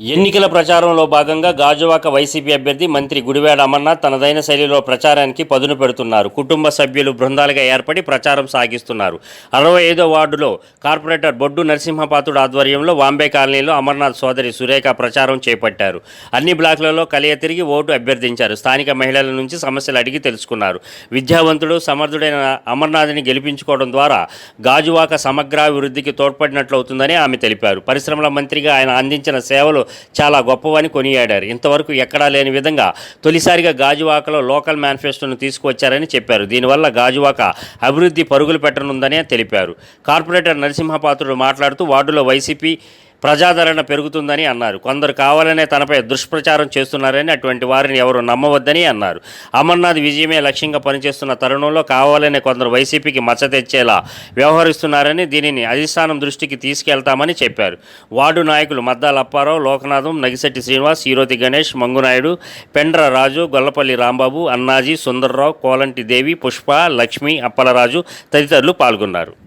ఎన్నికల ప్రచారంలో భాగంగా గాజువాక వైసీపీ అభ్యర్థి మంత్రి గుడివాడ అమర్నాథ్ తనదైన శైలిలో ప్రచారానికి పదును పెడుతున్నారు. కుటుంబ సభ్యులు బృందాలుగా ఏర్పడి ప్రచారం సాగిస్తున్నారు. అరవై ఐదో వార్డులో కార్పొరేటర్ బొడ్డు నరసింహపాతుడు ఆధ్వర్యంలో వాంబే కాలనీలో అమర్నాథ్ సోదరి సురేఖ ప్రచారం చేపట్టారు. అన్ని బ్లాకులలో కలియ తిరిగి ఓటు అభ్యర్థించారు. స్థానిక మహిళల నుంచి సమస్యలు అడిగి తెలుసుకున్నారు. విద్యావంతుడు సమర్థుడైన అమర్నాథ్ని గెలిపించుకోవడం ద్వారా గాజువాక సమగ్రాభివృద్ధికి తోడ్పడినట్లు అవుతుందని ఆమె తెలిపారు. పరిశ్రమల మంత్రిగా ఆయన అందించిన సేవలు చాలా గొప్పవని కొనియాడారు. ఇంతవరకు ఎక్కడా లేని విధంగా తొలిసారిగా గాజువాకలో లోకల్ మేనిఫెస్టోను తీసుకువచ్చారని చెప్పారు. దీనివల్ల గాజువాక అభివృద్ధి పరుగులు పెట్టనుందని తెలిపారు. కార్పొరేటర్ నరసింహపాత్రుడు మాట్లాడుతూ వార్డులో వైసీపీ ప్రజాదరణ పెరుగుతుందని అన్నారు. కొందరు కావాలనే తనపై దుష్ప్రచారం చేస్తున్నారని అటువంటి వారిని ఎవరు నమ్మవద్దని అన్నారు. అమర్నాథ్ విజయమే లక్ష్యంగా పనిచేస్తున్న తరుణంలో కావాలనే కొందరు వైసీపీకి మచ్చ తెచ్చేలా వ్యవహరిస్తున్నారని దీనిని అధిష్టానం దృష్టికి తీసుకెళ్తామని చెప్పారు. వార్డు నాయకులు మద్దాల అప్పారావు లోకనాథం నగిశెట్టి శ్రీనివాస్ ఈరోతి గణేష్ మంగునాయుడు పెండ్ర రాజు గొల్లపల్లి రాంబాబు అన్నాజీ సుందర్రావు కోలంటి దేవి పుష్ప లక్ష్మి అప్పలరాజు తదితరులు పాల్గొన్నారు.